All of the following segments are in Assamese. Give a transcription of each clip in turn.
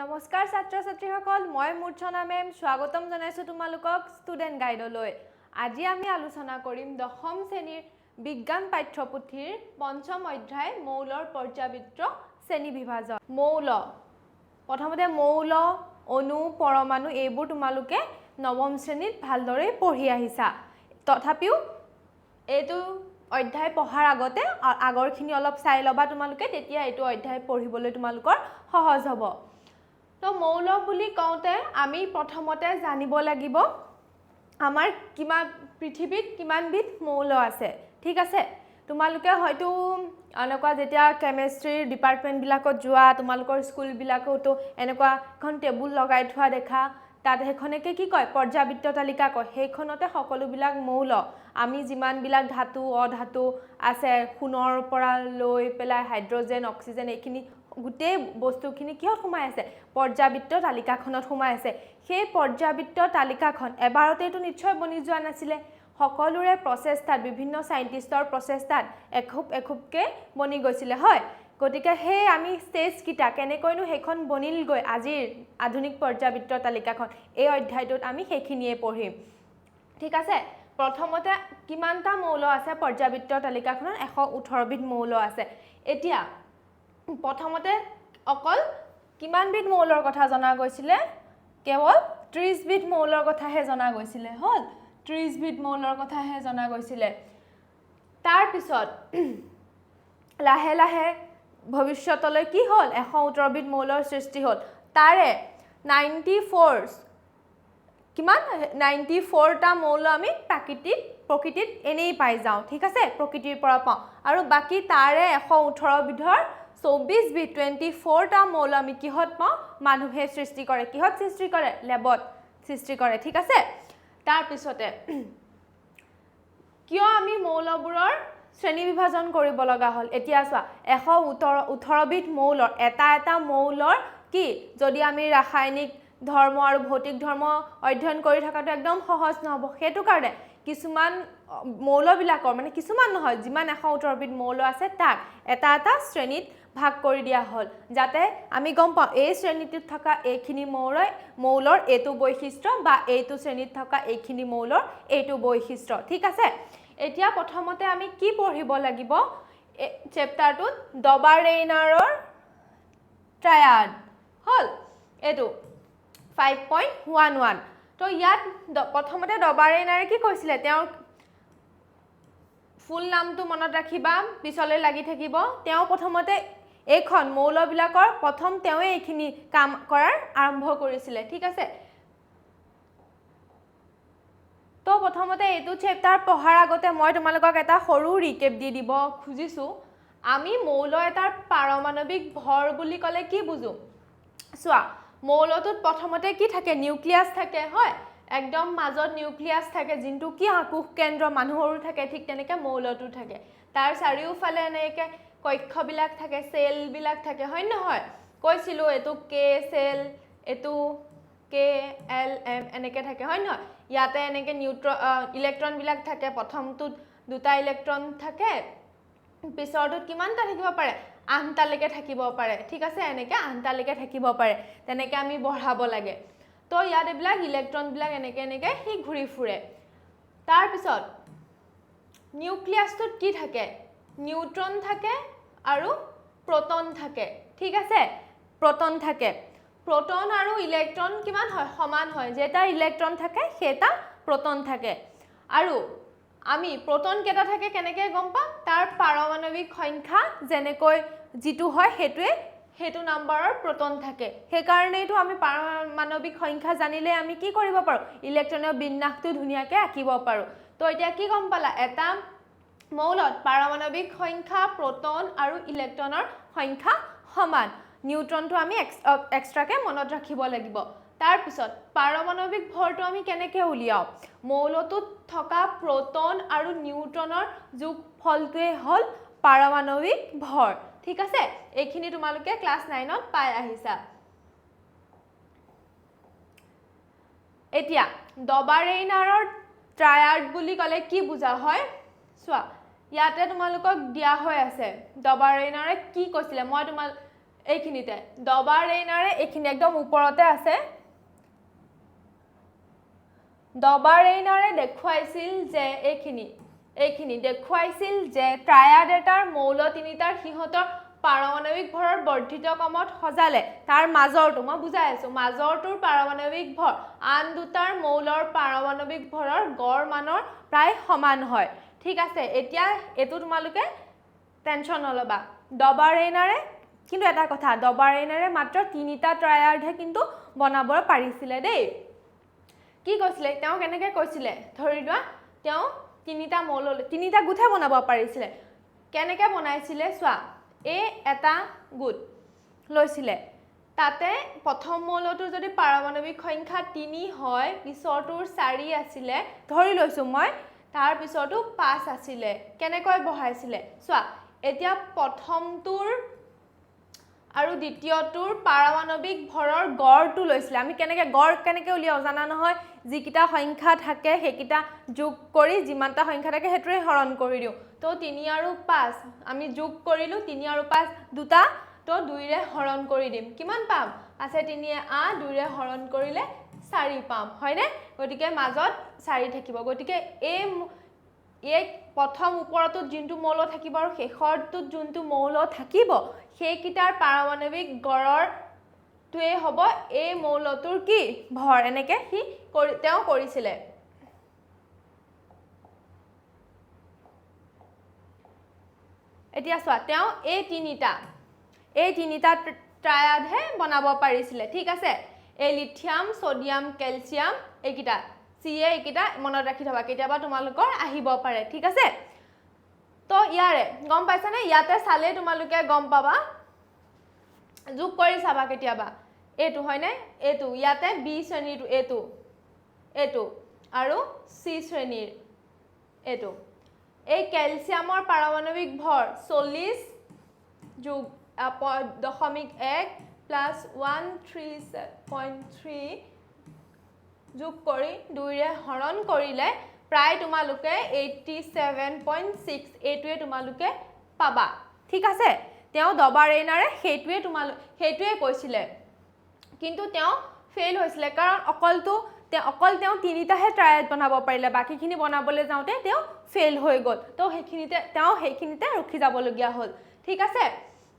নমস্কাৰ ছাত্ৰ ছাত্ৰীসকল মই মূৰ্ছনা মেম। স্বাগতম জনাইছোঁ তোমালোকক ষ্টুডেণ্ট গাইডলৈ। আজি আমি আলোচনা কৰিম দশম শ্ৰেণীৰ বিজ্ঞান পাঠ্যপুথিৰ পঞ্চম অধ্যায়, মৌলৰ পৰ্যাবৃত্ত শ্ৰেণী বিভাজন। মৌল। প্ৰথমতে মৌল, অণু, পৰমাণু, এইবোৰ তোমালোকে নৱম শ্ৰেণীত ভালদৰে পঢ়ি আহিছা। তথাপিও এইটো অধ্যায় পঢ়াৰ আগতে আগৰখিনি অলপ চাই ল'বা তোমালোকে, তেতিয়া এইটো অধ্যায় পঢ়িবলৈ তোমালোকৰ সহজ হ'ব। তো মৌল বুলি কওঁতে আমি প্ৰথমতে জানিব লাগিব আমাৰ কিমান পৃথিৱীত কিমানবিধ মৌল আছে। ঠিক আছে? তোমালোকে হয়তো এনেকুৱা যেতিয়া কেমেষ্ট্ৰিৰ ডিপাৰ্টমেণ্টবিলাকত যোৱা তোমালোকৰ স্কুলবিলাকতো এনেকুৱা এখন টেবুল লগাই থোৱা দেখা। তাত সেইখনকে কি কয় পৰ্যাবৃত্ত তালিকা কয়। সেইখনতে সকলোবিলাক মৌল আমি যিমানবিলাক ধাতু অধাতু আছে সোণৰ পৰা লৈ পেলাই হাইড্ৰজেন অক্সিজেন এইখিনি গোটেই বস্তুখিনি কিহত সোমাই আছে? পৰ্যাবৃত্ত তালিকাখনত সোমাই আছে। সেই পৰ্যাবৃত্ত তালিকাখন এবাৰতেতো নিশ্চয় বনি যোৱা নাছিলে। সকলোৰে প্ৰচেষ্টাত বিভিন্ন চাইণ্টিষ্টৰ প্ৰচেষ্টাত এখোপ এখোপকৈ বনি গৈছিলে। হয় গতিকে সেই আমি ষ্টেজকেইটা কেনেকৈনো সেইখন বনিলগৈ আজিৰ আধুনিক পৰ্যাবৃত্ত তালিকাখন এই অধ্যায়টোত আমি সেইখিনিয়ে পঢ়িম। ঠিক আছে? প্ৰথমতে কিমানটা মৌল আছে পৰ্যাবৃত্ত তালিকাখনত? এশ ওঠৰবিধ মৌল আছে। এতিয়া প্ৰথমতে অকল কিমানবিধ মৌলৰ কথা জনা গৈছিলে? কেৱল ত্ৰিছবিধ মৌলৰ কথাহে জনা গৈছিলে হ'ল? ত্ৰিছবিধ মৌলৰ কথাহে জনা গৈছিলে। তাৰপিছত লাহে লাহে ভৱিষ্যতলৈ কি হ'ল? এশ ওঠৰবিধ মৌলৰ সৃষ্টি হ'ল। তাৰে নাইণ্টি ফ'ৰ কিমান? নাইণ্টি ফ'ৰটা মৌল আমি প্ৰাকৃতিক প্ৰকৃতিত এনেই পাই যাওঁ। ঠিক আছে? প্ৰকৃতিৰ পৰা পাওঁ। আৰু বাকী তাৰে এশ ওঠৰবিধৰ চৌবিছবিধ টুৱেণ্টি ফ'ৰটা মৌল আমি কিহত পাওঁ? মানুহে সৃষ্টি কৰে। কিহত সৃষ্টি কৰে? লেবত সৃষ্টি কৰে। ঠিক আছে? তাৰপিছতে কিয় আমি মৌলবোৰৰ শ্ৰেণী বিভাজন কৰিব লগা হ'ল। এতিয়া চোৱা এশ ওঠৰ ওঠৰবিধ মৌলৰ এটা এটা মৌলৰ কি? যদি আমি ৰাসায়নিক ধৰ্ম আৰু ভৌতিক ধৰ্ম অধ্যয়ন কৰি থকাটো একদম সহজ নহ'ব। সেইটো কাৰণে কিছুমান মৌলবিলাকৰ মানে কিছুমান নহয় যিমান এশ ওঠৰবিধ মৌল আছে তাক এটা এটা শ্ৰেণীত ভাগ কৰি দিয়া হ'ল। যাতে আমি গম পাওঁ এই শ্ৰেণীটোত থকা এইখিনি মৌলই মৌলৰ এইটো বৈশিষ্ট্য বা এইটো শ্ৰেণীত থকা এইখিনি মৌলৰ এইটো বৈশিষ্ট্য। ঠিক আছে? এতিয়া প্ৰথমতে আমি কি পঢ়িব লাগিব? চেপ্টাৰটোত ডবাৰেইনাৰৰ ট্ৰায়াড হ'ল? এইটো ফাইভ পইণ্ট ওৱান ওৱান তো ইয়াত প্ৰথমতে ডবাৰেইনাৰে কি কৈছিলে? তেওঁৰ ফুল নামটো মনত ৰাখিবা, পিছলৈ লাগি থাকিব। তেওঁ প্ৰথমতে এইখন মৌলবিলাকৰ, প্ৰথম তেওঁৱে এইখিনি কাম কৰাৰ আৰম্ভ কৰিছিলে, ঠিক আছে? তো প্ৰথমতে এইটো চেপ্টাৰ পঢ়াৰ আগতে মই তোমালোকক এটা সৰু ৰিকেপ দি দিব, খুজিছোঁ। আমি মৌল এটাৰ পাৰমাণৱিক ভৰ বুলি ক'লে কি বুজো? চোৱা, মৌলটোত প্ৰথমতে কি থাকে? নিউক্লিয়াছ থাকে, হয়? একদম মাজত নিউক্লিয়াছ থাকে, যোনটো কি আকুশ কেন্দ্ৰ, মানুহৰো থাকে, ঠিক তেনেকৈ মৌলটো থাকে। তাৰ চাৰিওফালে এনেকৈ কক্ষবিলাক থাকে, চেলবিলাক থাকে, হয় নহয়? কৈছিলোঁ, এইটো কে চেল, এইটো কে এল এম, এনেকৈ থাকে, হয় নহয়? ইয়াতে এনেকৈ নিউট্ৰ ইলেক্ট্ৰনবিলাক থাকে, প্ৰথমটোত দুটা ইলেক্ট্ৰন থাকে, পিছৰটোত কিমানটা থাকিব পাৰে? আঠটালৈকে থাকিব পাৰে। ঠিক আছে, এনেকৈ আঠটালৈকে থাকিব পাৰে। তেনেকৈ আমি বঢ়াব লাগে। তো ইয়াত এইবিলাক ইলেক্ট্ৰনবিলাক এনেকৈ এনেকৈ সি ঘূৰি ফুৰে। তাৰপিছত নিউক্লিয়াছটোত কি থাকে? নিউট্ৰন থাকে আৰু প্ৰটন থাকে। ঠিক আছে? প্ৰটন থাকে। প্ৰটন আৰু ইলেক্ট্ৰন কিমান হয়? সমান হয়। যেটা ইলেক্ট্ৰন থাকে সেইটা প্ৰটন থাকে। আৰু আমি প্ৰটন কেইটা থাকে কেনেকৈ গম পাম? তাৰ পাৰমাণৱিক সংখ্যা যেনেকৈ যিটো হয় সেইটোৱে সেইটো নাম্বাৰৰ প্ৰটন থাকে। সেইকাৰণেইতো আমি পাৰমাণৱিক সংখ্যা জানিলে আমি কি কৰিব পাৰোঁ? ইলেক্ট্ৰনৰ বিন্যাসটো ধুনীয়াকৈ আঁকিব পাৰোঁ। তো এতিয়া কি গম পালা? এটা মৌলত পাৰমাণৱিক সংখ্যা প্ৰটন আৰু ইলেক্ট্ৰনৰ সংখ্যা সমান। নিউট্ৰনটো আমি এক্সট্ৰাকৈ মনত ৰাখিব লাগিব। তাৰপিছত পাৰমাণৱিক ভৰটো আমি কেনেকৈ উলিয়াওঁ? মৌলটোত থকা প্ৰটন আৰু নিউট্ৰনৰ যোগফলটোৱে হ'ল পাৰমাণৱিক ভৰ। ঠিক আছে? এইখিনি তোমালোকে ক্লাছ নাইনত পাই আহিছা। এতিয়া ডবাৰেইনাৰৰ ট্ৰায়াৰ্ড বুলি ক'লে কি বুজা হয়? চোৱা ইয়াতে তোমালোকক দিয়া হৈ আছে। ডবাৰেইনাৰে কি কৈছিলে? মই তোমাল এইখিনিতে। ডবাৰ ৰেইনাৰে এইখিনি একদম ওপৰতে আছে। ডবাৰ ৰেইনাৰে দেখুৱাইছিল যে এইখিনি এইখিনি দেখুৱাইছিল যে ট্ৰায়াড এটাৰ মৌল তিনিটাৰ সিহঁতৰ পাৰমাণৱিক ভৰৰ বৰ্ধিত ক্ৰমত সজালে। তাৰ মাজৰটো, মই বুজাই আছোঁ, মাজৰটোৰ পাৰমাণৱিক ভৰ, আন দুটাৰ মৌলৰ পাৰমাণৱিক ভৰৰ গড় মানৰ প্ৰায় সমান হয়। ঠিক আছে, এতিয়া এইটো তোমালোকে টেনশ্যন নল'বা। ডবাৰেইনাৰে কিন্তু এটা কথা ডবাৰেইনাৰে মাত্ৰ তিনিটা ট্ৰায়াৰ্ডহে কিন্তু বনাব পাৰিছিলে দেই। কি কৈছিলে? তেওঁ কেনেকৈ কৈছিলে? ধৰি লোৱা, তেওঁ তিনিটা মৌল তিনিটা গোটহে বনাব পাৰিছিলে। কেনেকৈ বনাইছিলে চোৱা এই এটা গোট লৈছিলে। তাতে প্ৰথম মৌলটোৰ যদি পাৰমাণৱিক সংখ্যা তিনি হয়, পিছৰটোৰ চাৰি আছিলে, ধৰি লৈছোঁ মই, তাৰ পিছৰটো পাঁচ আছিলে। কেনেকৈ বহাইছিলে চোৱা, এতিয়া প্ৰথমটোৰ আৰু দ্বিতীয়টোৰ পাৰমাণৱিক ভৰৰ গড়টো লৈছিলে। আমি কেনেকৈ গড় কেনেকৈ উলিয়াওঁ জানা নহয়? যিকেইটা সংখ্যা থাকে সেইকেইটা যোগ কৰি যিমানটা সংখ্যা থাকে সেইটোৱে হৰণ কৰি দিওঁ। তো তিনি আৰু পাঁচ আমি যোগ কৰিলোঁ তিনি আৰু পাঁচ দুটা তো দুইৰে হৰণ কৰি দিম। কিমান পাম? আছে তিনিয়ে আঠ দুইৰে হৰণ কৰিলে চাৰি পাম। হয়নে? গতিকে মাজত চাৰি থাকিব। গতিকে এই এই প্ৰথম ওপৰটোত যোনটো মৌল থাকিব আৰু শেষৰটোত যোনটো মৌল থাকিব সেইকেইটাৰ পাৰমাণৱিক গড়ৰটোৱে হ'ব। এই মৌলটোৰ কি? ভৰ এনেকৈ সি কৰি তেওঁ কৰিছিলে। এতিয়া চোৱা তেওঁ এই তিনিটা এই তিনিটা ট্ৰায়াডহে বনাব পাৰিছিলে। ঠিক আছে? এই লিথিয়াম ছ'ডিয়াম কেলছিয়াম এইকেইটা। চি এ এইকেইটা মনত ৰাখি থবা, কেতিয়াবা তোমালোকৰ আহিব পাৰে, ঠিক আছে? তো ইয়াৰে, গম পাইছানে? ইয়াতে চালে তোমালোকে গম পাবা। যোগ কৰি চাবা কেতিয়াবা। এইটো, হয়নে? এইটো, ইয়াতে বি শ্ৰেণীৰটো এইটো এইটো, আৰু চি শ্ৰেণীৰ, এইটো। এই কেলছিয়ামৰ পাৰমাণৱিক ভৰ চল্লিছ যোগ দশমিক এক plus one three point three যোগ কৰি দুইৰে হৰণ কৰিলে প্ৰায় তোমালোকে এইটটি ছেভেন পইণ্ট ছিক্স এইটোৱে তোমালোকে পাবা। ঠিক আছে? তেওঁ দবাৰেইনাৰে সেইটোৱে তোমালোক সেইটোৱে কৈছিলে। কিন্তু তেওঁ ফেইল হৈছিলে কাৰণ অকলটো তেওঁ অকল তেওঁ তিনিটাহে ট্ৰায়েল বনাব পাৰিলে। বাকীখিনি বনাবলৈ যাওঁতে তেওঁ ফেইল হৈ গ'ল। তো সেইখিনিতে, তেওঁ সেইখিনিতে ৰখি যাবলগীয়া হ'ল। ঠিক আছে?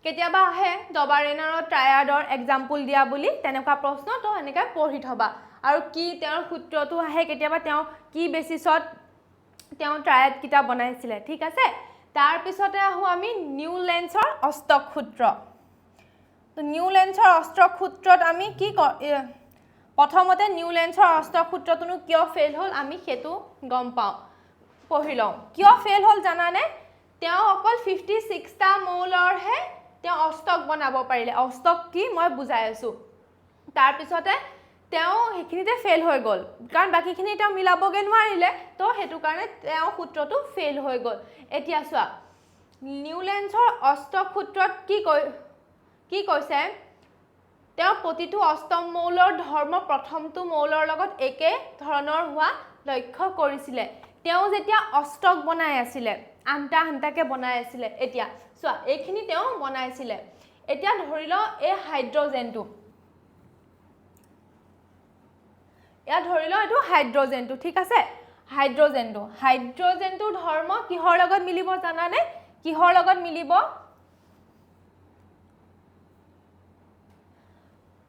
কেতিয়াবা আহে ডবাৰেনাৰৰ ট্ৰায়াৰ্ডৰ এক্সাম্পল দিয়া বুলি, তেনেকুৱা প্ৰশ্ন, তো এনেকৈ পঢ়ি থবা। আৰু কি তেওঁৰ সূত্ৰটো আহে, কেতিয়াবা তেওঁ কি বেচিছত তেওঁ ট্ৰায়াডকেইটা বনাইছিলে, ঠিক আছে? তাৰপিছতে আহোঁ আমি নিউ লেন্সৰ অষ্টক সূত্ৰ। নিউ লেন্সৰ অষ্টক সূত্ৰত আমি ক- প্ৰথমতে নিউ লেন্সৰ অষ্টক সূত্ৰটোনো কিয় ফেইল হ'ল আমি সেইটো গম পাওঁ। পঢ়ি লওঁ। কিয় ফেইল হ'ল জানানে? তেওঁ অকল ফিফটি ছিক্সটা মৌলৰহে তেওঁ অষ্টক বনাব পাৰিলে। অষ্টক কি মই বুজাই আছোঁ। তাৰপিছতে তেওঁ সেইখিনিতে ফেইল হৈ গ'ল। কাৰণ বাকীখিনি তেওঁ মিলাবগৈ নোৱাৰিলে, তো সেইটো কাৰণে তেওঁ সূত্ৰটো ফেইল হৈ গ'ল। এতিয়া চোৱা নিউলেন্সৰ অষ্টক সূত্ৰত কি কৈ, কি কৈছে? তেওঁ প্ৰতিটো অষ্টম মৌলৰ ধৰ্ম প্ৰথমটো মৌলৰ লগত একে ধৰণৰ হোৱা লক্ষ্য কৰিছিলে। তেওঁ যেতিয়া অষ্টক বনাই আছিলে, আনটা আনটাকৈ বনাই আছিলে, এতিয়া চোৱা, এইখিনি তেওঁ বনাইছিলে। এতিয়া ধৰি লওঁ এই হাইড্ৰজেনটো। ইয়াত ধৰি লওঁ এইটো হাইড্ৰজেনটো ঠিক আছে? হাইড্ৰজেনটো হাইড্ৰজেনটোৰ ধৰ্ম কিহৰ লগত মিলিব জানানে? কিহৰ লগত মিলিব?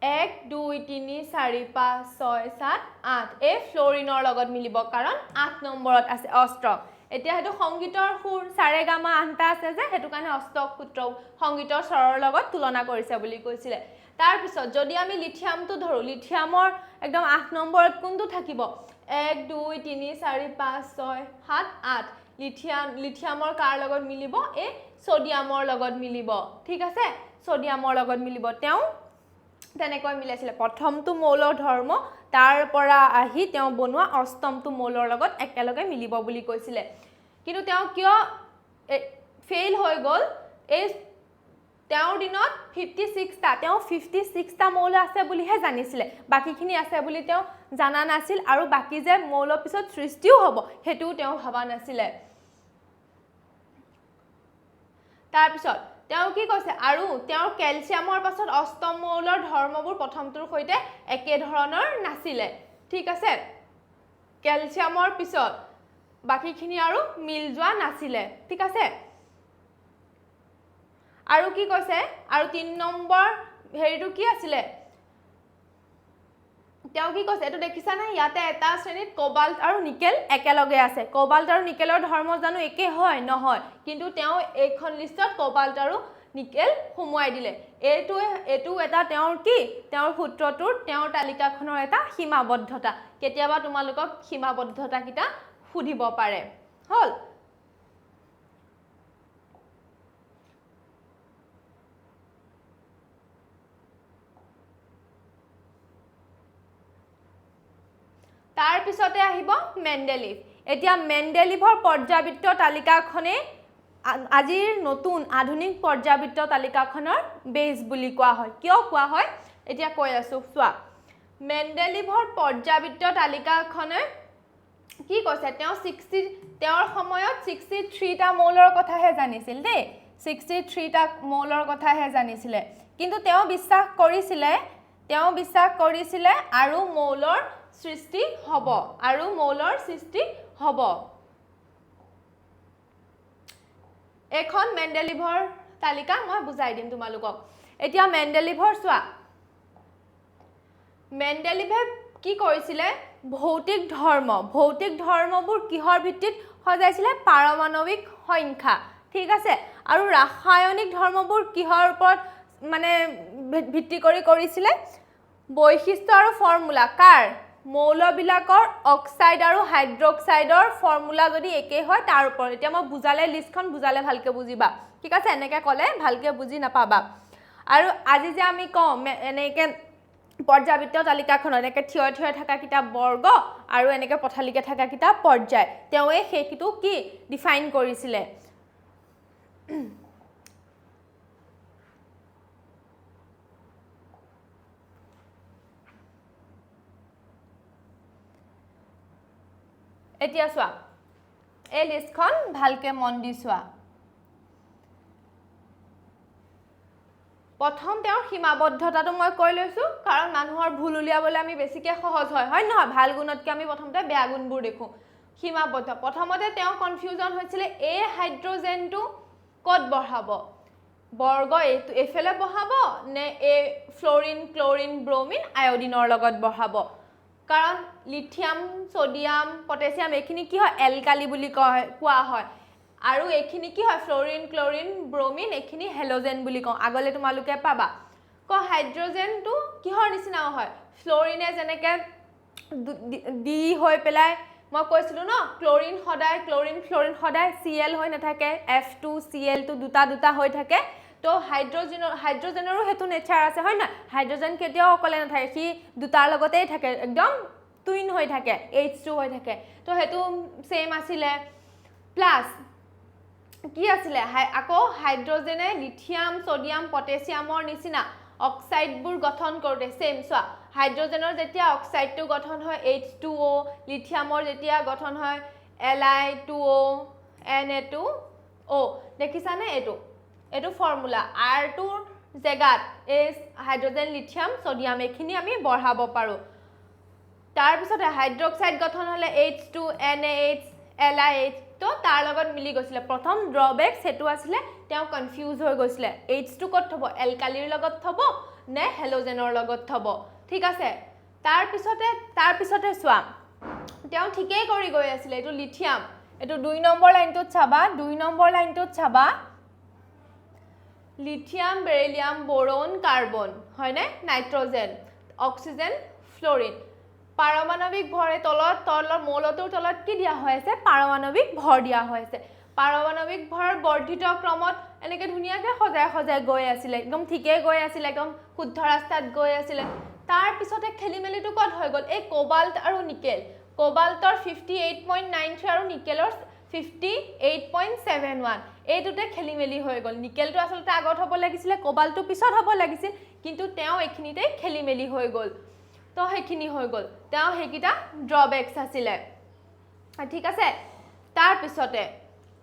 এক দুই তিনি চাৰি পাঁচ ছয় সাত আঠ। এই ফ্ল'ৰিনৰ লগত মিলিব কাৰণ আঠ নম্বৰত আছে অষ্টক এতিয়া সেইটো সংগীতৰ সুৰ চাৰে গামা আঠটা আছে যে সেইটো কাৰণে অষ্টক সূত্ৰ সংগীতৰ স্বৰৰ লগত তুলনা কৰিছে বুলি কৈছিলে। তাৰপিছত যদি আমি লিথিয়ামটো ধৰোঁ, লিথিয়ামৰ একদম আঠ নম্বৰত কোনটো থাকিব? এক, দুই, তিনি, চাৰি, পাঁচ, ছয়, সাত, আঠ। লিথিয়াম, লিথিয়ামৰ কাৰ লগত মিলিব? এই ছ'ডিয়ামৰ লগত মিলিব। ঠিক আছে? ছ'ডিয়ামৰ লগত মিলিব। তেওঁ তেনেকৈ মিলাইছিলে। প্ৰথমটো মৌলৰ ধৰ্ম, তাৰ পৰা আহি তেওঁ বনোৱা অষ্টমটো মৌলৰ লগত একেলগে মিলিব বুলি কৈছিলে। কিন্তু তেওঁ কিয় ফেইল হৈ গ'ল? এই তেওঁৰ দিনত ফিফটি ছিক্সটা তেওঁ ফিফটি ছিক্সটা মৌল আছে বুলিহে জানিছিলে। বাকীখিনি আছে বুলি তেওঁ জানা নাছিল আৰু বাকী যে মৌলৰ পিছত সৃষ্টিও হ'ব, সেইটোও তেওঁ ভবা নাছিলে। তাৰপিছত তেওঁ কি কৈছে? আৰু তেওঁৰ কেলছিয়ামৰ পাছত অষ্টম মৌলৰ ধৰ্মবোৰ প্ৰথমটোৰ সৈতে একে ধৰণৰ নাছিলে। ঠিক আছে? কেলছিয়ামৰ পিছত বাকীখিনি আৰু মিল যোৱা নাছিলে। ঠিক আছে? আৰু কি কৈছে? আৰু তিনি নম্বৰ হেৰিটো কি আছিলে? তেওঁ কি কৈছে? এইটো দেখিছানে ইয়াতে এটা শ্ৰেণীত কোবাল্ট আৰু নিকেল একেলগে আছে। কোবাল্ট আৰু নিকেলৰ ধৰ্ম জানো একে হয়? নহয়। কিন্তু তেওঁ এইখন লিষ্টত কোবাল্ট আৰু নিকেল সোমোৱাই দিলে। এইটোৱে এইটো এটা তেওঁৰ কি? তেওঁৰ সূত্ৰটোৰ তেওঁৰ তালিকাখনৰ এটা সীমাবদ্ধতা। কেতিয়াবা তোমালোকক সীমাবদ্ধতাকেইটা সুধিব পাৰে। হ'ল। তাৰ পিছতে আহিব মেণ্ডেলিভ। এতিয়া মেণ্ডেলিভৰ পৰ্যাবৃত্ত তালিকাখনে আ- আজিৰ নতুন আধুনিক পৰ্যাবৃত্ত তালিকাখনৰ বেজ বুলি কোৱা হয়। কিয় কোৱা হয়? এতিয়া কৈ আছোঁ চোৱা। মেণ্ডেলিভৰ পৰ্যাবৃত্ত তালিকাখনে কি কৈছে? তেওঁ ছিক্সটি তেওঁৰ সময়ত ছিক্সটি থ্ৰীটা মৌলৰ কথাহে জানিছিল দেই। ছিক্সটি থ্ৰীটা মৌলৰ কথাহে জানিছিলে। কিন্তু তেওঁ বিশ্বাস কৰিছিলে তেওঁ বিশ্বাস কৰিছিলে আৰু মৌলৰ সৃষ্টি হ'ব আৰু মৌলৰ সৃষ্টি হ'ব। এইখন মেণ্ডেলিভৰ তালিকা মই বুজাই দিম তোমালোকক। এতিয়া মেণ্ডেলিভৰ চোৱা। মেণ্ডেলিভে কি কৰিছিলে? ভৌতিক ধৰ্ম। ভৌতিক ধৰ্মবোৰ কিহৰ ভিত্তিত সজাইছিলে? পাৰমাণৱিক সংখ্যা। ঠিক আছে? আৰু ৰাসায়নিক ধৰ্মবোৰ কিহৰ ওপৰত মানে ভিত্তি কৰি কৰিছিলে? বৈশিষ্ট্য আৰু ফৰ্মুলা। কাৰ? মৌলবিলাকৰ অক্সাইড আৰু হাইড্ৰক্সাইডৰ ফৰ্মুলা যদি একেই হয় তাৰ ওপৰত। এতিয়া মই বুজালে লিষ্টখন বুজালে ভালকৈ বুজিবা। ঠিক আছে? এনেকৈ ক'লে ভালকৈ বুজি নাপাবা। আৰু আজি যে আমি কওঁ এনেকৈ পৰ্যাবৃত্ত তালিকাখনত এনেকৈ থিয় থিয় থকা কিতাপ বৰ্গ আৰু এনেকৈ পথালিকৈ থকা কিতাপ পৰ্যায় তেওঁৱে সেইটো কি ডিফাইন কৰিছিলে? এতিয়া চোৱা এই লিষ্টখন ভালকৈ মন দি চোৱা। প্ৰথম তেওঁৰ সীমাবদ্ধতাটো মই কৈ লৈছোঁ কাৰণ মানুহৰ ভুল উলিয়াবলৈ আমি বেছিকৈ সহজ হয়। হয় নহয়? ভাল গুণতকৈ আমি প্ৰথমতে বেয়া গুণবোৰ দেখোঁ। সীমাবদ্ধ। প্ৰথমতে তেওঁ কনফিউজন হৈছিলে এই হাইড্ৰজেনটো ক'ত বঢ়াব? বৰ্গ এইটো এইফালে বহাব নে এই ফ্ল'ৰিন ক্ল'ৰিন ব্ৰমিন আয়ডিনৰ লগত বহাব কাৰণ লিথিয়াম, ছ'ডিয়াম, পটেছিয়াম, এইখিনি কি হয়? এলকালি বুলি কয়, কোৱা হয়। আৰু এইখিনি কি হয়? ফ্ল'ৰিন, ক্ল'ৰিন, ব্ৰমিন, এইখিনি হেল'জেন বুলি কওঁ। আগলৈ তোমালোকে পাবা। ক, হাইড্ৰজেনটো কিহৰ নিচিনাও হয়? ফ্ল'ৰিনে যেনেকৈ দু- হৈ পেলাই, মই কৈছিলোঁ ন, ক্ল'ৰিন সদায়, ক্ল'ৰিন, ফ্ল'ৰিন সদায় চি এল হৈ নাথাকে। এফ টু চি এলটো দুটা দুটা হৈ থাকে। তো হাইড্ৰজেনৰ হাইড্ৰজেনৰো সেইটো নেচাৰ আছে হয় নহয় হাইড্ৰজেন কেতিয়াও অকলে নাথাকে সি দুটাৰ লগতেই থাকে একদম টুইন হৈ থাকে এইচ টু হৈ থাকে। তো সেইটো ছেইম আছিলে। প্লাছ কি আছিলে? হাই আকৌ হাইড্ৰজেনে লিথিয়াম ছ'ডিয়াম পটেছিয়ামৰ নিচিনা অক্সাইডবোৰ গঠন কৰোঁতে ছেইম চোৱা হাইড্ৰজেনৰ যেতিয়া অক্সাইডটো গঠন হয় এইচ টু অ' লিথিয়ামৰ যেতিয়া গঠন হয় L I two O' N A two O' দেখিছানে এইটো? এইটো ফৰ্মুলা আৰ টোৰ জেগাত এই হাইড্ৰজেন লিথিয়াম ছ'ডিয়াম এইখিনি আমি বঢ়াব পাৰোঁ। তাৰপিছতে হাইড্ৰক্সাইড গঠন হ'লে H two N A H L I H তো তাৰ লগত মিলি গৈছিলে। প্ৰথম ড্ৰবেক সেইটো আছিলে, তেওঁ কনফিউজ হৈ গৈছিলে। এইচটো ক'ত থ'ব? এলকালিৰ লগত থ'ব নে হেল'জেনৰ লগত থ'ব? ঠিক আছে? তাৰপিছতে তাৰপিছতে চোৱা, তেওঁ ঠিকেই কৰি গৈ আছিলে। এইটো লিথিয়াম এইটো দুই নম্বৰ লাইনটোত চাবা, দুই নম্বৰ লাইনটোত চাবা লিথিয়াম বেৰিলিয়াম বৰণ কাৰ্বন হয়নে? নাইট্ৰজেন অক্সিজেন ফ্ল'ৰিন পাৰমাণৱিক ভৰে তলত, তলৰ মৌলটোৰ তলত কি দিয়া হৈ আছে? পাৰমাণৱিক ভৰ দিয়া হৈ আছে। পাৰমাণৱিক ভৰ বৰ্ধিত ক্ৰমত এনেকৈ ধুনীয়াকৈ সজাই সজাই গৈ আছিলে। একদম ঠিকেই গৈ আছিলে, একদম শুদ্ধ ৰাস্তাত গৈ আছিলে। তাৰপিছতে খেলি মেলিটো ক'ত হৈ গ'ল? এই কোবাল্ট আৰু nickel. কোবাল্টৰ fifty eight point nine three আৰু নিকেলৰ fifty eight point seven one এইটোতে খেলি মেলি হৈ গ'ল। নিকেলটো আচলতে আগত হ'ব লাগিছিলে কোবাল্টটো পিছত হ'ব লাগিছিল, কিন্তু তেওঁ এইখিনিতেই খেলি মেলি হৈ গ'ল। তো সেইখিনি হৈ গ'ল। তেওঁ সেইকেইটা ড্ৰবেকছ আছিলে। ঠিক আছে? তাৰপিছতে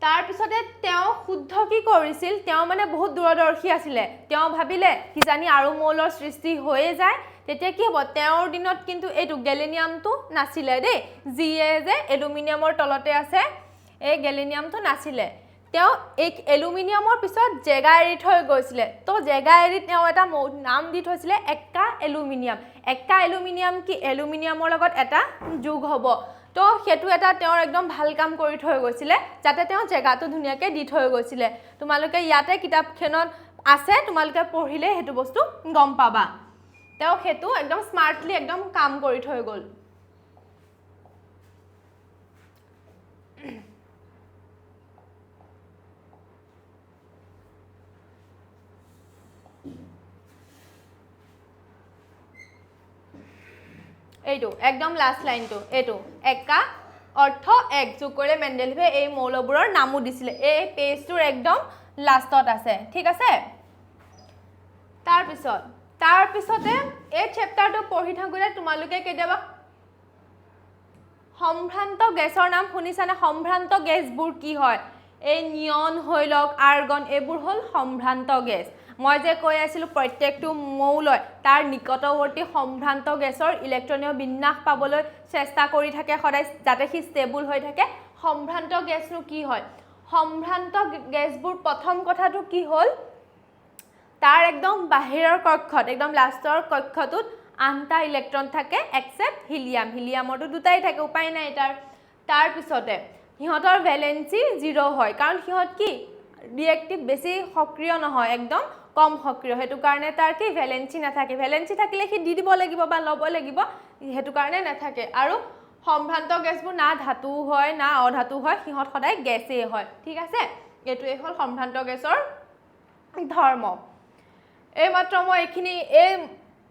তাৰপিছতে তেওঁ শুদ্ধ কি কৰিছিল, তেওঁ মানে বহুত দূৰদৰ্শী আছিলে। তেওঁ ভাবিলে, কিজানি আৰু মৌলৰ সৃষ্টি হৈয়ে যায়, তেতিয়া কি হ'ব? তেওঁৰ দিনত কিন্তু এইটো গেলেনিয়ামটো নাছিলে দেই। যিয়ে যে এলুমিনিয়ামৰ তলতে আছে এই গেলেনিয়ামটো নাছিলে। তেওঁ এই এলুমিনিয়ামৰ পিছত জেগা এৰি থৈ গৈছিলে। তো জেগা এৰি তেওঁ এটা নাম দি থৈছিলে এক্কা এলুমিনিয়াম। এক্কা এলুমিনিয়াম কি এলুমিনিয়ামৰ লগত এটা যোগ হ'ব। তো সেইটো এটা তেওঁৰ একদম ভালো কাম কৰি থৈ গৈছিলে, যাতে তেওঁ জেগাটো ধুনীয়াকৈ দি থৈ গৈছিলে। তোমালোকে ইয়াতে কিতাপখনত আছে, তোমালোকে পঢ়িলে সেইটো বস্তু গম পাবা। তেওঁ সেইটো একদম স্মাৰ্টলি একদম কাম কৰি থৈ গ'ল। এইটো, একদম লাষ্ট লাইনটো এইটো। একা অৰ্থ এক, যোগ কৰিলে মেণ্ডেলিভে এই মৌলবোৰৰ নামো দিছিলে। এই পেজটোৰ একদম লাষ্টত আছে। ঠিক আছে? তাৰপিছত, তাৰপিছতে এই চেপ্টাৰটো পঢ়ি থাকোঁতে তোমালোকে কেতিয়াবা সম্ভ্ৰান্ত গেছৰ নাম শুনিছানে? সম্ভ্ৰান্ত গেছবোৰ কি হয়? এই নিয়ন হৈ লওক আৰ্গন, এইবোৰ হ'ল সম্ভ্ৰান্ত গেছ। মই যে কৈ আছিলোঁ প্ৰত্যেকটো মৌলয় তাৰ নিকটৱৰ্তী সম্ভ্ৰান্ত গেছৰ ইলেক্ট্ৰনীয় বিন্যাস পাবলৈ চেষ্টা কৰি থাকে সদায় যাতে সি ষ্টেবল হৈ থাকে। সম্ভ্ৰান্ত গেছনো কি হয়? সম্ভ্ৰান্ত গেছবোৰ প্ৰথম কথাটো কি হ'ল? তাৰ একদম বাহিৰৰ কক্ষত একদম লাষ্টৰ কক্ষটোত আঠটা ইলেক্ট্ৰন থাকে একচেপ্ট হিলিয়াম হিলিয়ামৰতো দুটাই থাকে উপায় নাই তাৰ। তাৰপিছতে সিহঁতৰ ভেলেঞ্চি জিৰ' হয়। কাৰণ সিহঁত কি? ৰিয়েক্টিভ বেছি সক্ৰিয় নহয় একদম কম সক্ৰিয়। সেইটো কাৰণে তাৰ কি ভেলেঞ্চি নাথাকে। ভেলেঞ্চি থাকিলে সি দি দিব লাগিব বা ল'ব লাগিব সেইটো কাৰণে নাথাকে। আৰু সম্ভ্ৰান্ত গেছবোৰ না ধাতু হয় না অধাতু হয় সিহঁত সদায় গেছেই হয়। ঠিক আছে? এইটোৱেই হ'ল সম্ভ্ৰান্ত গেছৰ ধৰ্ম। এইমাত্ৰ মই এইখিনি এই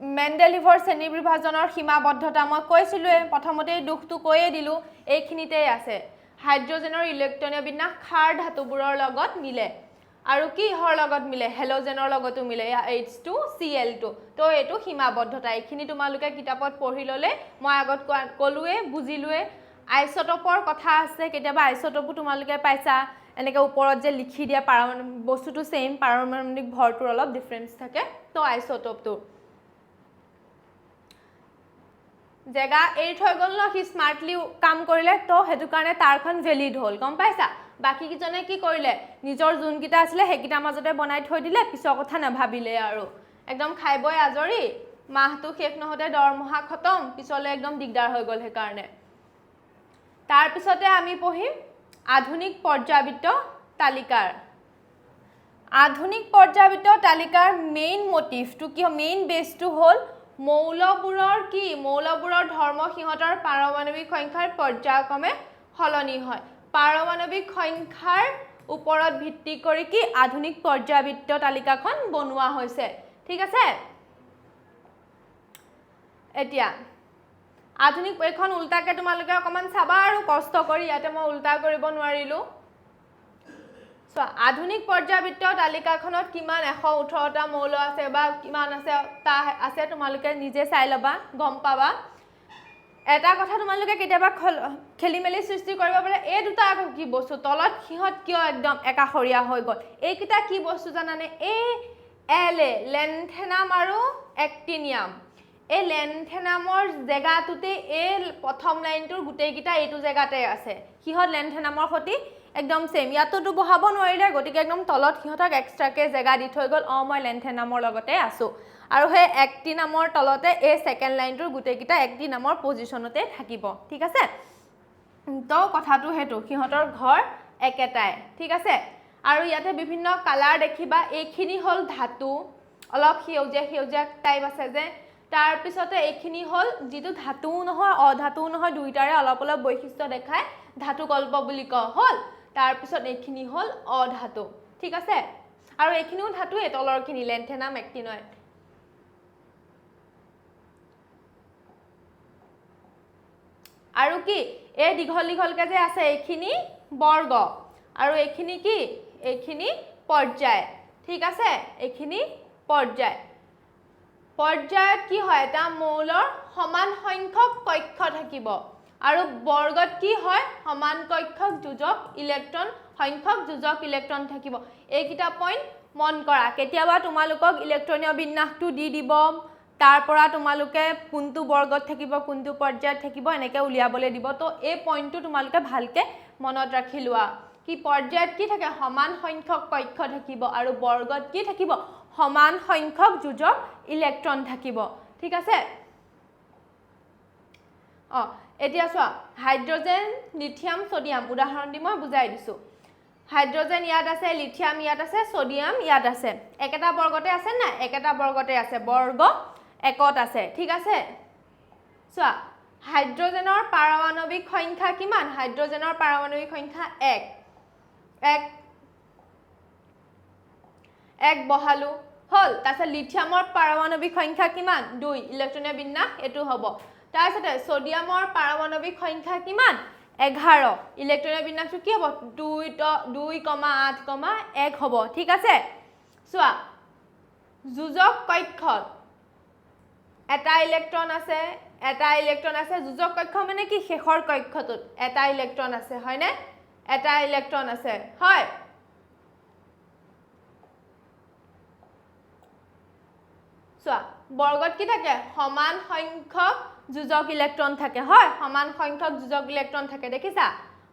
মেণ্ডেলিভৰ শ্ৰেণী বিভাজনৰ সীমাবদ্ধতা মই কৈছিলোঁৱে প্ৰথমতেই দুখটো কৈয়ে দিলোঁ। এইখিনিতেই আছে। হাইড্ৰজেনৰ ইলেক্ট্ৰনীয় বিন্যাস ক্ষাৰ ধাতুবোৰৰ লগত মিলে। আৰু কিহৰ লগত মিলে? হেল'জেনৰ লগতো মিলে H two C L two তো এইটো সীমাবদ্ধতা। এইখিনি তোমালোকে কিতাপত পঢ়ি ল'লে মই আগত কোৱা ক'লোৱে বুজিলোৱে। আইচটপৰ কথা আছে কেতিয়াবা আইচটপো তোমালোকে পাইছা। এনেকৈ ওপৰত যে লিখি দিয়া পাৰমাণৱিক বস্তুটো ছেইম পাৰমাণৱিক ভৰটোৰ অলপ ডিফাৰেঞ্চ থাকে। তো আইচটপটো জেগা এৰি থৈ গ'ল ন সি স্মাৰ্টলি কাম কৰিলে তো সেইটো কাৰণে তাৰখন ভেলিড হ'ল গম পাইছা? বাকীকেইজনে কি কৰিলে? নিজৰ যোনকেইটা আছিলে সেইকেইটাৰ মাজতে বনাই থৈ দিলে পিছৰ কথা নাভাবিলে আৰু। একদম খাই বৈ আজৰি মাহটো শেষ নহওঁতে দৰমহা খতম পিছলৈ একদম দিগদাৰ হৈ গ'ল সেইকাৰণে। তাৰপিছতে আমি পঢ়িম আধুনিক পৰ্যাবৃত্ত তালিকাৰ। আধুনিক পৰ্যাবৃত্ত তালিকাৰ মেইন মটিভটো কি মেইন বেছটো হ'ল মৌলবোৰৰ কি? মৌলবোৰৰ ধৰ্ম সিহঁতৰ পাৰমাণৱিক সংখ্যাৰ পৰ্যায়ক্ৰমে সলনি হয়। পাৰমাণৱিক সংখ্যাৰ ওপৰত ভিত্তি কৰি কি আধুনিক পৰ্যাবৃত্ত তালিকাখন বনোৱা হৈছে? ঠিক আছে? এতিয়া আধুনিক এইখন উল্টাকে তোমালোকে অকণমান চাবা আৰু কষ্ট কৰি ইয়াতে মই উল্টা কৰিব নোৱাৰিলোঁ। আধুনিক পৰ্যাবৃত্ত তালিকাখনত কিমান এশ ওঠৰটা মৌল আছে বা কিমান আছে, তা আছে তোমালোকে নিজে চাই ল'বা, গম পাবা। এটা কথা তোমালোকে কেতিয়াবা খল- খেলি মেলি সৃষ্টি কৰিব পাৰে, এই দুটা আকৌ কি বস্তু? তলত সিহঁত কিয় একদম একাষৰীয়া হৈ গ'ল? এইকেইটা কি বস্তু জানানে? এই এল এ লেন্থেনাম আৰু এক্টিনিয়াম। এই লেন্থেনামৰ জেগাটোতে এই প্ৰথম লাইনটোৰ গোটেইকেইটা এইটো জেগাতে আছে। সিহঁত লেন্থেনামৰ সৈতে একদম ছেম ইয়াতোতো বহাব নোৱাৰিলে গতিকে একদম তলত সিহঁতক এক্সট্ৰাকৈ জেগা দি থৈ গ'ল। অঁ মই লেন্থেনামৰ লগতে আছোঁ। আৰু সেই একটি নামৰ তলতে এই ছেকেণ্ড লাইনটোৰ গোটেইকেইটা একটি নামৰ পজিশ্যনতে থাকিব। ঠিক আছে? তো কথাটো সেইটো সিহঁতৰ ঘৰ একেটাই। ঠিক আছে? আৰু ইয়াতে বিভিন্ন কালাৰ দেখিবা। এইখিনি হ'ল ধাতু। অলপ সেউজীয়া সেউজীয়া টাইপ আছে যে। তাৰপিছতে এইখিনি হ'ল যিটো ধাতুও নহয় অধাতুও নহয় দুইটাৰে অলপ অলপ বৈশিষ্ট্য দেখায়। ধাতু কল্প বুলি কোৱা হ'ল? তাৰপিছত এইখিনি হ'ল অধাতু ঠিক আছে? আৰু এইখিনিও ধাতুৱেই তলৰখিনি লেন্থেনাম এক্টিনয়। আৰু কি? এই দীঘল দীঘলকৈ যে আছে এইখিনি বৰ্গ। আৰু এইখিনি কি? এইখিনি পৰ্যায়। ঠিক আছে? এইখিনি পৰ্যায়। পৰ্যায়ত কি হয়? এটা মৌলৰ সমান সংখ্যক কক্ষ থাকিব। আৰু বৰ্গত কি হয়? সমান কক্ষক যোজক ইলেক্ট্ৰন সংখ্যক যোজক ইলেক্ট্ৰন থাকিব। এইকেইটা পইণ্ট মন কৰা। কেতিয়াবা তোমালোকক ইলেক্ট্ৰনীয় বিন্যাসটো দি দিব। তাৰ পৰা তোমালোকে কোনটো বৰ্গত থাকিব কোনটো পৰ্যায়ত থাকিব এনেকৈ উলিয়াবলৈ দিব। তো এই পইণ্টটো তোমালোকে ভালকৈ মনত ৰাখি লোৱা। কি পৰ্যায়ত কি থাকে? সমান সংখ্যক কক্ষ থাকিব আৰু বৰ্গত কি থাকিব? সমান সংখ্যক যোজক ইলেক্ট্ৰন থাকিব। ঠিক আছে? অঁ এতিয়া চোৱা হাইড্ৰজেন লিথিয়াম ছ'ডিয়াম উদাহৰণ দি মই বুজাই দিছোঁ। হাইড্ৰজেন ইয়াত আছে লিথিয়াম ইয়াত আছে ছ'ডিয়াম ইয়াত আছে। একেটা বৰ্গতে আছে নাই? একেটা বৰ্গতে আছে। বৰ্গ একত আছে। ঠিক আছে? চোৱা হাইড্ৰজেনৰ পাৰমাণৱিক সংখ্যা কিমান? হাইড্ৰজেনৰ পাৰমাণৱিক সংখ্যা এক। এক এক বহালো। হ'ল। তাৰপিছত লিথিয়ামৰ পাৰমাণৱিক সংখ্যা কিমান? দুই। ইলেক্ট্ৰনীয় বিন্যাস এইটো হ'ব। তাৰপিছতে ছ'ডিয়ামৰ পাৰমাণৱিক সংখ্যা কিমান? এঘাৰ। ইলেক্ট্ৰনীয় বিন্যাসটো কি হ'ব? দুই ত দুই কমা আঠ কমা এক হ'ব। ঠিক আছে? চোৱা যোজক কক্ষত এটা ইলেক্ট্ৰন আছে এটা ইলেক্ট্ৰন আছে। যোজক কক্ষ মানে কি? শেষৰ কক্ষটোত এটা ইলেক্ট্ৰন আছে হয়নে? এটা ইলেক্ট্ৰন আছে। হয়? চোৱা বৰ্গত কি থাকে? সমান সংখ্যক যোজক ইলেক্ট্ৰন থাকে। হয় সমান সংখ্যক যোজক ইলেক্ট্ৰন থাকে দেখিছা?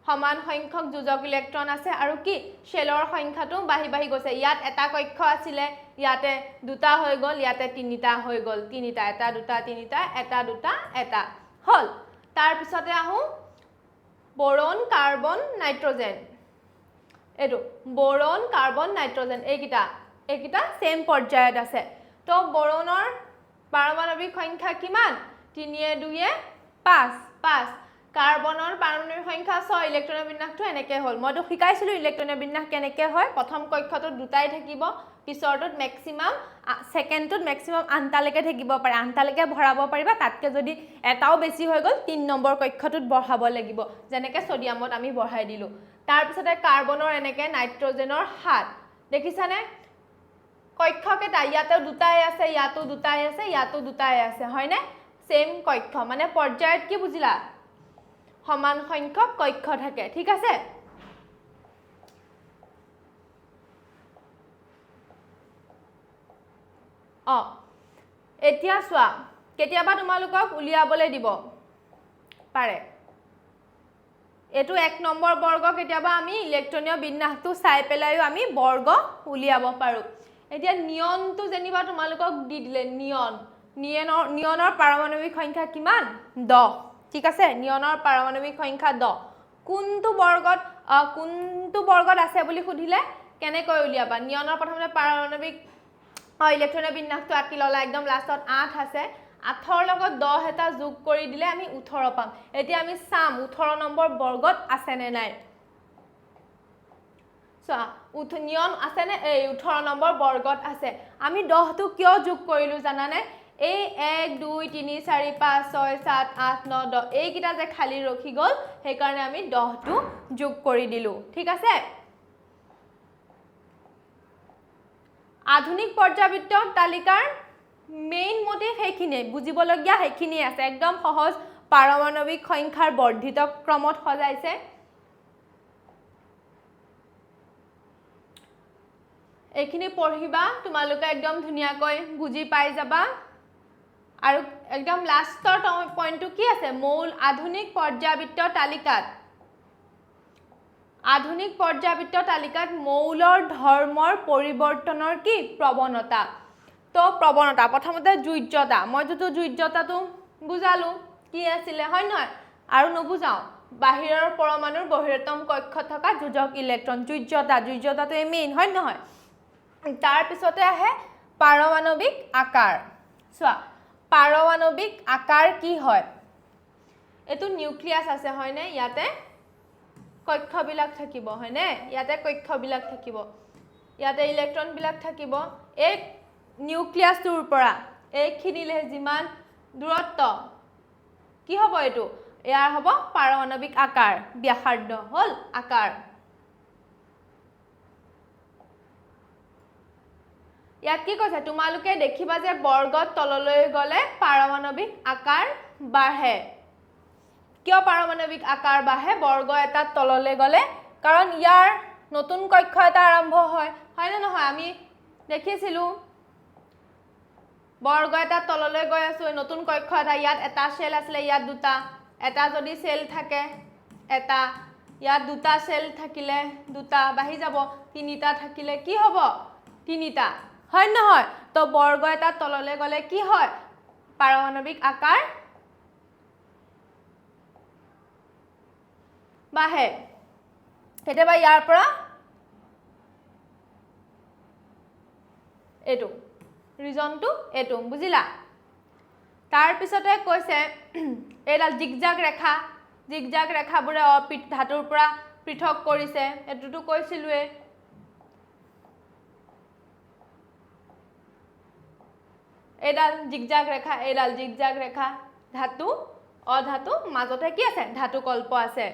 সমান সংখ্যক যোজক ইলেক্ট্ৰন আছে আৰু কি? শ্বেলৰ সংখ্যাটো বাঢ়ি বাঢ়ি গৈছে। ইয়াত এটা কক্ষ আছিলে ইয়াতে দুটা হৈ গ'ল ইয়াতে তিনিটা হৈ গ'ল। তিনিটা এটা দুটা তিনিটা এটা দুটা এটা। হ'ল। তাৰপিছতে আহোঁ। বৰণ কাৰ্বন নাইট্ৰজেন। এইটো বৰণ কাৰ্বন নাইট্ৰজেন এইকেইটা। এইকেইটা ছেইম পৰ্যায়ত আছে। তো বৰণৰ পাৰমাণৱিক সংখ্যা কিমান? তিনিয়ে দুয়ে পাঁচ পাঁচ। কাৰ্বনৰ পাৰমাণৱিক সংখ্যা ছয় ইলেক্ট্ৰনীয় বিন্যাসটো এনেকৈ হ'ল। মইতো শিকাইছিলোঁ ইলেক্ট্ৰনীয় বিন্যাস কেনেকৈ হয়। প্ৰথম কক্ষটোত দুটাই থাকিব, পিছৰটোত মেক্সিমাম ছেকেণ্ডটোত মেক্সিমাম আঠটালৈকে থাকিব পাৰে। আঠটালৈকে ভৰাব পাৰিবা। তাতকৈ যদি এটাও বেছি হৈ গ'ল, তিনি নম্বৰ কক্ষটোত বঢ়াব লাগিব। যেনেকৈ ছ'ডিয়ামত আমি বঢ়াই দিলোঁ। তাৰপিছতে কাৰ্বনৰ এনেকৈ নাইট্ৰজেনৰ সাত। দেখিছানে? কক্ষ কেইটা ইয়াতো দুটাই আছে, ইয়াতো দুটাই আছে, ইয়াতো দুটাই আছে। হয়নে? ছেইম কক্ষ মানে পৰ্যায়ত কি বুজিলা? সমান সংখ্যক কক্ষ থাকে ঠিক আছে? অঁ এতিয়া চোৱা কেতিয়াবা তোমালোকক উলিয়াবলৈ দিব পাৰে। এইটো এক নম্বৰ বৰ্গ কেতিয়াবা আমি ইলেক্ট্ৰনীয় বিন্যাসটো চাই পেলাইও আমি বৰ্গ উলিয়াব পাৰোঁ। এতিয়া নিয়নটো যেনিবা তোমালোকক দি দিলে নিয়ন। নিয়নৰ নিয়নৰ পাৰমাণৱিক সংখ্যা কিমান? দহ ঠিক আছে? নিয়নৰ পাৰমাণৱিক সংখ্যা দহ কোনটো বৰ্গত কোনটো বৰ্গত আছে বুলি সুধিলে কেনেকৈ উলিয়াবা? নিয়নৰ প্ৰথমতে পাৰমাণৱিক অঁ ইলেক্ট্ৰনীয় বিন্যাসটো আঁকি ল'লা। একদম লাষ্টত আঠ আছে। আঠৰ লগত দহ এটা যোগ কৰি দিলে আমি ওঠৰ পাম। এতিয়া আমি চাম ওঠৰ নম্বৰ বৰ্গত আছেনে নাই। চোৱা উঠ নিয়ম আছেনে এই, ওঠৰ নম্বৰ বৰ্গত আছে। আমি দহটো কিয় যোগ কৰিলোঁ জানানে? এই এক দুই তিনি চাৰি পাঁচ ছয় সাত আঠ ন দহ এইকেইটা যে খালী ৰখি গ'ল সেইকাৰণে আমি দহটো যোগ কৰি দিলোঁ। ঠিক আছে? আধুনিক পৰ্যাবৃত্ত তালিকাৰ মেইন মটিভ সেইখিনিয়ে বুজিবলগীয়া সেইখিনিয়ে আছে। একদম সহজ পাৰমাণৱিক সংখ্যাৰ বৰ্ধিত ক্ৰমত সজাইছে। এইখিনি পঢ়িবা তোমালোকে একদম ধুনীয়াকৈ বুজি পাই যাবা। আৰু একদম লাষ্টৰ পইণ্টটো কি আছে? মৌল আধুনিক পৰ্যাবৃত্ত তালিকাত। আধুনিক পৰ্যাবৃত্ত তালিকাত মৌলৰ ধৰ্মৰ পৰিৱৰ্তনৰ কি? প্ৰৱণতা। তো প্ৰৱণতা, প্ৰথমতে জুৰ্যতা মইতোতো জুৰ্যতাটো বুজালোঁ, কি আছিলে, হয় নহয়? আৰু নুবুজাওঁ। বাহিৰৰ পৰমাণুৰ বহিৰতম কক্ষত থকা যোজক ইলেক্ট্ৰন জুৰ্যতা জুৰ্যতাটোৱে মেইন হয় নহয়? তাৰপিছতে আহে পাৰমাণৱিক আকাৰ। চোৱা পাৰমাণৱিক আকাৰ কি হয়? এইটো নিউক্লিয়াছ আছে হয়নে? ইয়াতে কক্ষবিলাক থাকিব হয়নে? ইয়াতে কক্ষবিলাক থাকিব। ইয়াতে ইলেক্ট্ৰনবিলাক থাকিব। এই নিউক্লিয়াছটোৰ পৰা এইখিনিলে যিমান দূৰত্ব কি হ'ব এইটো? ইয়াৰ হ'ব পাৰমাণৱিক আকাৰ। ব্যাসাৰ্ধ হ'ল আকাৰ। ইয়াত কি কৈছে? তোমালোকে দেখিবা যে বৰ্গত তললৈ গ'লে পাৰমাণৱিক আকাৰ বাঢ়ে। কিয় পাৰমাণৱিক আকাৰ বাঢ়ে? বৰ্গ এটাত তললৈ গ'লে। কাৰণ ইয়াৰ নতুন কক্ষ এটা আৰম্ভ হয়। হয়নে নহয়? আমি দেখিছিলোঁ। বৰ্গ এটা তললৈ গৈ আছো নতুন কক্ষ এটা। ইয়াত এটা চেল আছিলে, ইয়াত দুটা। এটা যদি চেল থাকে, এটা। ইয়াত দুটা চেল থাকিলে দুটা বাঢ়ি যাব। তিনিটা থাকিলে কি হ'ব? তিনিটা। হয় নহয়? তো বৰ্গ এটা তললৈ গ'লে কি হয়? পাৰমাণৱিক আকাৰ বাঢ়ে। কেতিয়াবা ইয়াৰ পৰা এইটো ৰিজনটো এইটো বুজিলা? তাৰপিছতে কৈছে এইডাল জিগজাগ ৰেখা জিগজাগ ৰেখাবোৰে ধাতুৰ পৰা পৃথক কৰিছে। এইটোতো কৈছিলোৱে এইডাল জিগজাগ ৰেখা এইডাল জিগজাগ ৰেখা ধাতু অধাতু মাজতে কি আছে? ধাতু কল্প আছে।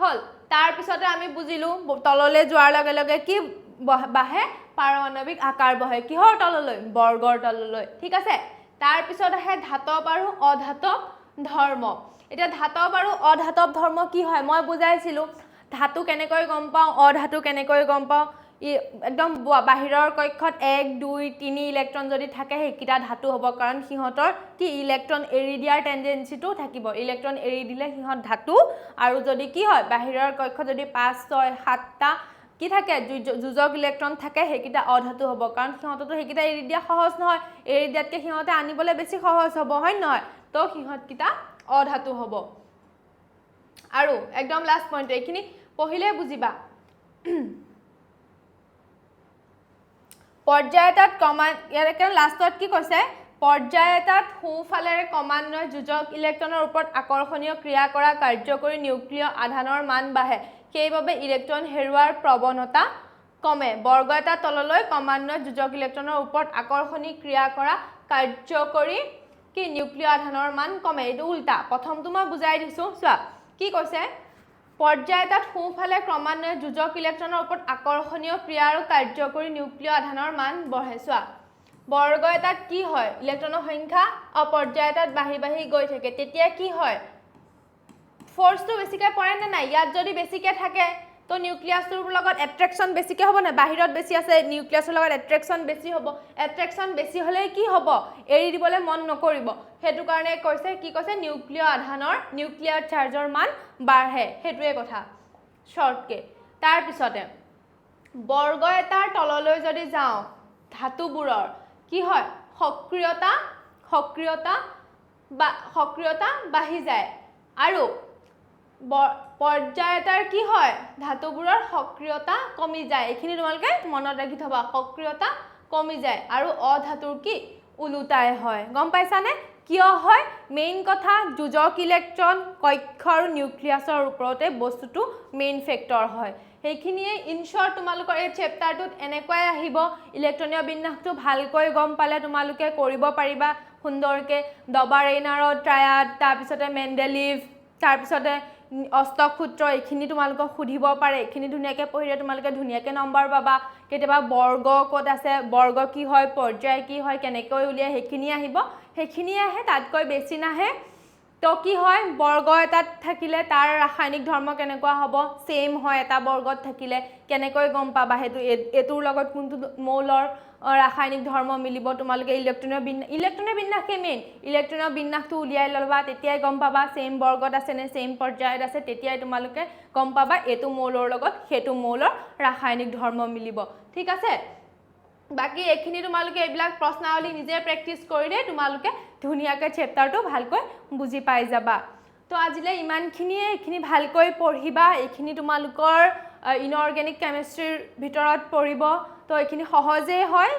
হ'ল। তাৰপিছতে আমি বুজিলোঁ তললৈ যোৱাৰ লগে লগে কি বহ- বাঢ়ে? পাৰমাণৱিক আকাৰ বঢ়ে কিহৰ তললৈ? বৰ্গৰ তললৈ। ঠিক আছে? তাৰপিছত আহে ধাতৱ আৰু অধাতৱ ধৰ্ম। এতিয়া ধাতৱ আৰু অধাতৱ ধৰ্ম কি হয়? মই বুজাইছিলোঁ। ধাতু কেনেকৈ গম পাওঁ অধাতু কেনেকৈ গম পাওঁ ই একদম বাহিৰৰ কক্ষত এক দুই তিনি ইলেক্ট্ৰন যদি থাকে সেইকেইটা ধাতু হ'ব। কাৰণ সিহঁতৰ কি ইলেক্ট্ৰন এৰি দিয়াৰ টেণ্ডেঞ্চিটো থাকিব। ইলেক্ট্ৰন এৰি দিলে সিহঁত ধাতু। আৰু যদি কি হয় বাহিৰৰ কক্ষত যদি পাঁচ ছয় সাতটা কি থাকে যুজ- যোজক ইলেক্ট্ৰন থাকে সেইকেইটা অধাতু হ'ব। কাৰণ সিহঁততো সেইকেইটা এৰি দিয়া সহজ নহয়। এৰি দিয়াতকৈ সিহঁতে আনিবলৈ বেছি সহজ হ'ব হয় নহয়? তো সিহঁতকেইটা অধাতু হ'ব। আৰু একদম লাষ্ট পইণ্ট এইখিনি পঢ়িলেই বুজিবা। পৰ্যায় এটাত ক্ৰমা ইয়ালৈকে লাষ্টত কি কৈছে? পৰ্যায় এটাত সোঁফালেৰে ক্ৰমান্বয়ে যোজক ইলেক্ট্ৰনৰ ওপৰত আকৰ্ষণীয় ক্ৰিয়া কৰা কাৰ্যকৰী নিউক্লিয় আধানৰ মান বাঢ়ে। সেইবাবে ইলেক্ট্ৰন হেৰুৱাৰ প্ৰৱণতা কমে। বৰ্গ এটা তললৈ ক্ৰমান্বয়ে যোজক ইলেক্ট্ৰনৰ ওপৰত আকৰ্ষণী ক্ৰিয়া কৰা কাৰ্যকৰী কি নিউক্লিয় আধানৰ মান কমে। এইটো উল্টা। প্ৰথমটো মই বুজাই দিছোঁ চোৱা। কি কৈছে? পৰ্যায় এটাত সোঁফালে ক্ৰমান্বয়ে যোজক ইলেক্ট্ৰনৰ ওপৰত আকৰ্ষণীয় ক্ৰিয়া আৰু কাৰ্যকৰী নিউক্লিয় আধানৰ মান বঢ়ে। চোৱা বৰ্গ এটাত কি হয়? ইলেক্ট্ৰনৰ সংখ্যা অ পৰ্যায় এটাত বাঢ়ি বাঢ়ি গৈ থাকে। তেতিয়া কি হয়? ফ'ৰ্চটো বেছিকৈ পৰে নে নাই? ইয়াত যদি বেছিকৈ থাকে তো নিউক্লিয়াছটোৰ লগত এট্ৰেকশ্যন বেছিকৈ হ'ব নে? বাহিৰত বেছি আছে নিউক্লিয়াছৰ লগত এট্ৰেকশ্যন বেছি হ'ব। এট্ৰেকশ্যন বেছি হ'লে কি হ'ব? এৰি দিবলৈ মন নকৰিব। সেইটো কাৰণে কৈছে কি কৈছে? নিউক্লিয় আধানৰ নিউক্লিয়াৰ চাৰ্জৰ মান বাঢ়ে। সেইটোৱে কথা। শ্বৰ্টকৈ তাৰপিছতে বৰ্গ এটাৰ তললৈ যদি যাওঁ ধাতুবোৰৰ কি হয়? সক্ৰিয়তা সক্ৰিয়তা বা সক্ৰিয়তা বাঢ়ি যায়। আৰু পৰ্যায় এটাৰ কি হয়? ধাতুবোৰৰ সক্ৰিয়তা কমি যায়। এইখিনি তোমালোকে মনত ৰাখি থবা। সক্ৰিয়তা কমি যায় আৰু অধাতুৰ কি? ওলোটাই হয়। গম পাইছানে? কিয় হয়? মেইন কথা, যোজক ইলেক্ট্ৰন, কক্ষ আৰু নিউক্লিয়াছৰ ওপৰতে বস্তুটো মেইন ফেক্টৰ হয়। সেইখিনিয়ে ইনশ্বৰ্ট তোমালোকৰ এই চেপ্টাৰটোত এনেকুৱাই আহিব। ইলেক্ট্ৰনীয় বিন্যাসটো ভালকৈ গম পালে তোমালোকে কৰিব পাৰিবা সুন্দৰকৈ। ডবাৰেইনাৰৰ ট্ৰায়াড তাৰপিছতে মেণ্ডেলিভ, তাৰপিছতে অষ্টক সূত্ৰ এইখিনি তোমালোকক সুধিব পাৰে। এইখিনি ধুনীয়াকৈ পঢ়িলে তোমালোকে ধুনীয়াকৈ নম্বৰ পাবা। কেতিয়াবা বৰ্গ ক'ত আছে, বৰ্গ কি হয়, পৰ্যায় কি হয়, কেনেকৈ উলিয়াই, সেইখিনি আহিব। সেইখিনি আহে, তাতকৈ বেছি নাহে। তো কি হয়? বৰ্গ এটাত থাকিলে তাৰ ৰাসায়নিক ধৰ্ম কেনেকুৱা হ'ব? ছেইম হয় এটা বৰ্গত থাকিলে। কেনেকৈ গম পাবা সেইটো? এইটোৰ লগত কোনটো মৌলৰ ৰাসায়নিক ধৰ্ম মিলিব? তোমালোকে ইলেক্ট্ৰনীয় বিন্যাস ইলেক্ট্ৰনীয় বিন্যাসেই মেইন ইলেক্ট্ৰনীয় বিন্যাসটো উলিয়াই ল'বা, তেতিয়াই গম পাবা ছেইম বৰ্গত আছে নে ছেইম পৰ্যায়ত আছে, তেতিয়াই তোমালোকে গম পাবা এইটো মৌলৰ লগত, সেইটো মৌলৰ ৰাসায়নিক ধৰ্ম মিলিব। ঠিক আছে? বাকী এইখিনি তোমালোকে এইবিলাক প্ৰশ্নাৱলী নিজে প্ৰেক্টিচ কৰিলে তোমালোকে ধুনীয়াকৈ চেপ্টাৰটো ভালকৈ বুজি পাই যাবা। তো আজিলৈ ইমানখিনিয়ে এইখিনি ভালকৈ পঢ়িবা এইখিনি তোমালোকৰ ইনঅৰ্গেনিক কেমেষ্ট্ৰিৰ ভিতৰত পৰিব। তো এইখিনি সহজেই হয়।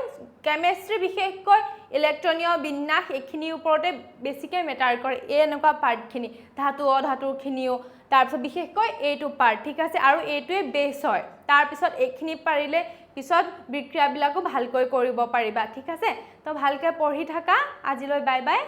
কেমেষ্ট্ৰি বিশেষকৈ ইলেক্ট্ৰনীয় বিন্যাস এইখিনিৰ ওপৰতে বেছিকৈ মেটাৰ কৰে। এই এনেকুৱা পাৰ্টখিনি ধাতু অধাতুৰখিনিও তাৰপিছত বিশেষকৈ এইটো পাৰ্ট ঠিক আছে? আৰু এইটোৱে বেছ হয়। তাৰপিছত এইখিনি পাৰিলে পিছত বিক্ৰিয়াবিলাকো ভালকৈ কৰিব পাৰিবা, ঠিক আছে? তো ভালকৈ পঢ়ি থাকা। আজিলৈ বাই বাই